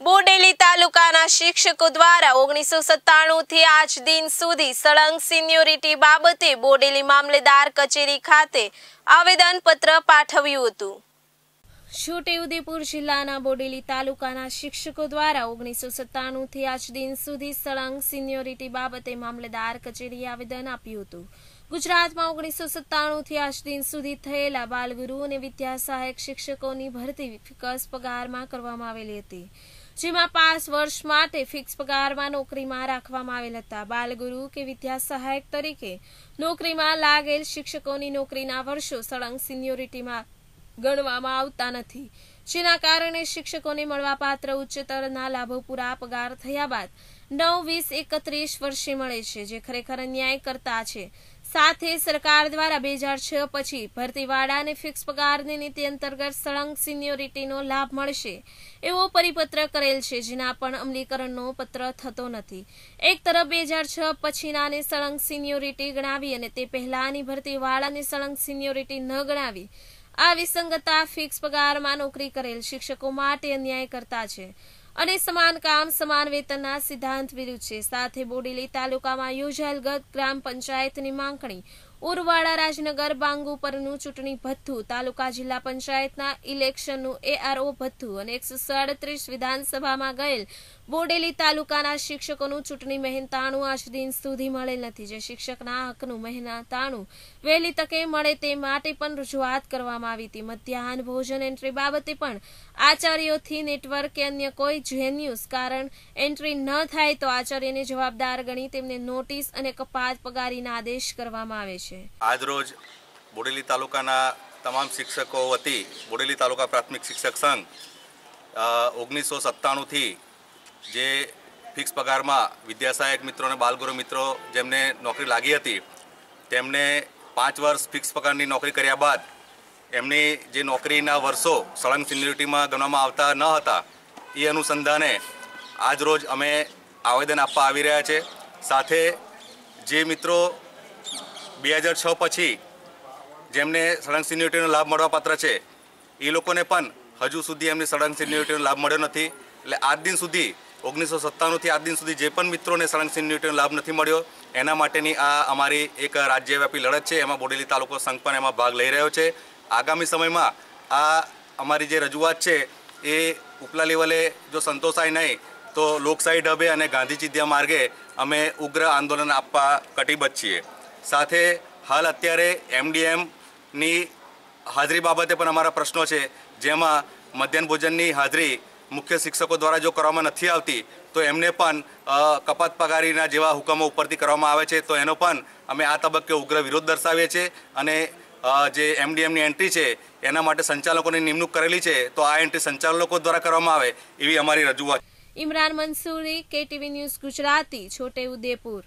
બોડેલી તાલુકાના શિક્ષકો દ્વારા ઓગણીસો થી આજ દિન સુધી સળંગ સિન્યોરિટી બાબતે બોડેલી મામલેદાર કચેરી ખાતે આવેદન પત્ર પાઠવ્યું હતું. છોટેઉદેપુર જિલ્લાના બોડેલી તાલુકાના શિક્ષકો દ્વારા ઓગણીસો સત્તાણું થી આજ દિન સુધી સળંગ સિનિયોરિટી બાબતે મામલેદાર કચેરીએ આવેદન આપ્યું હતું. ગુજરાતમાં ઓગણીસો સત્તાણુંથી આજ દિન સુધી થયેલા બાલગુરુ અને વિદ્યા સહાયક શિક્ષકોની ભરતી ફિકસ પગારમાં કરવામાં આવેલી હતી. જેમાં પાંચ વર્ષ માટે ફિક્સ પગારમાં નોકરીમાં રાખવામાં આવેલ હતા. બાલગુરુ કે વિદ્યા સહાયક તરીકે નોકરીમાં લાગેલ શિક્ષકોની નોકરીના વર્ષો સળંગ સિનિયોરિટીમાં ગણવામાં આવતા નથી. જેના કારણે શિક્ષકોને મળવાપાત્ર ઉચ્ચતરના લાભો પૂરા પગાર થયા બાદ નવ વીસ એકત્રીસ વર્ષે મળે છે, જે ખરેખર અન્યાય કરતા છે. સાથે સરકાર દ્વારા બે હજાર છ પછી ભરતીવાળાને ફિક્સ પગારની નીતિ અંતર્ગત સળંગ સિનિયોરિટીનો લાભ મળશે એવો પરિપત્ર કરેલ છે, જેના પણ અમલીકરણનો પત્ર થતો નથી. એક તરફ બે હજાર છ પછીનાને સળંગ સિનિયોરિટી ગણાવી અને તે પહેલાની ભરતીવાળાને સળંગ સિનિયોરિટી ન ગણાવી, આ વિસંગતા ફિક્સ પગારમાં નોકરી કરેલ શિક્ષકો માટે અન્યાય કરતા છે. અને સમાન કામ, સમાન વેતનના સિદ્ધાંત વિરુદ્ધ છે. સાથે બોડેલી તાલુકામાં યોજાયેલ ગત ગ્રામ પંચાયતની માંગણી. ઉરવાડા રાજનગર બાંગુ પરનું ચૂંટણી ભથ્થું. તાલુકા જિલ્લા પંચાયતના ઇલેક્શનનું એઆરઓ ભથ્થું અને એકસો સાડત્રીસ વિધાનસભામાં ગયેલ બોડેલી તાલુકાના શિક્ષકોનું ચૂંટણી મહેનતાણું આજ દિન સુધી મળેલ નથી. જે શિક્ષકના હકનું મહેનતાણું વહેલી તકે મળે તે માટે પણ રજૂઆત કરવામાં આવી હતી. મધ્યાહન ભોજન એન્ટ્રી બાબતે પણ આચાર્યોથી નેટવર્ક કે અન્ય કોઈ જેન્યુસ કારણ એન્ટ્રી ન થાય તો આચાર્યને જવાબદાર ગણી તેમને નોટિસ અને કપાત પગારીના આદેશ કરવામાં આવે છે. આજરોજ બોડેલી તાલુકાના તમામ શિક્ષકો વતી બોડેલી તાલુકા પ્રાથમિક શિક્ષક સંઘ ઓગણીસો સત્તાણુંથી જે ફિક્સ પગારમાં વિદ્યાસહાયક મિત્રો અને બાલગુરુ મિત્રો જેમને નોકરી લાગી હતી, તેમને પાંચ વર્ષ ફિક્સ પગારની નોકરી કર્યા બાદ એમની જે નોકરીના વર્ષો સળંગ સિન્યુરિટીમાં ગણવામાં આવતા ન હતા એ અનુસંધાને આજરોજ અમે આવેદન આપવા આવી રહ્યા છે. સાથે જે મિત્રો બે હજાર છ પછી જેમને સળંગ સિન્યુરિટીનો લાભ મળવાપાત્ર છે, એ લોકોને પણ હજુ સુધી એમને સળંગ સિન્યુરિટીનો લાભ મળ્યો નથી. એટલે આજ દિન સુધી, ઓગણીસો સત્તાણુંથી આજ દિન સુધી જે પણ મિત્રોને સળંગ સિન્યુરિટીનો લાભ નથી મળ્યો, એના માટેની આ અમારી એક રાજ્યવ્યાપી લડત છે. એમાં બોડેલી તાલુકો સંઘ પણ એમાં ભાગ લઈ રહ્યો છે. આગામી સમયમાં આ અમારી જે રજૂઆત છે એ ઉપલા લેવલે જો સંતોષાય નહીં, તો લોકશાહી ઢબે અને ગાંધી ચિત્યા માર્ગે અમે ઉગ્ર આંદોલન આપવા કટિબદ્ધ છીએ. સાથે હાલ અત્યારે એમડીએમની હાજરી બાબતે પણ અમારા પ્રશ્નો છે. જેમાં મધ્યાહન ભોજનની હાજરી મુખ્ય શિક્ષકો દ્વારા જો કરવામાં નથી આવતી, તો એમને પણ કપાત પગારીના જેવા હુકમો ઉપરથી કરવામાં આવે છે. તો એનો પણ અમે આ તબક્કે ઉગ્ર વિરોધ દર્શાવીએ છીએ અને જે એમડીએમની એન્ટ્રી છે, એના માટે સંચાલકોની નિમણૂક કરેલી છે, તો આ એન્ટ્રી સંચાલકો દ્વારા કરવામાં આવે એવી અમારી રજૂઆત ઇમરાન મંસૂરી, કેટીવી ન્યૂઝ ગુજરાતી, છોટે ઉદેપુર.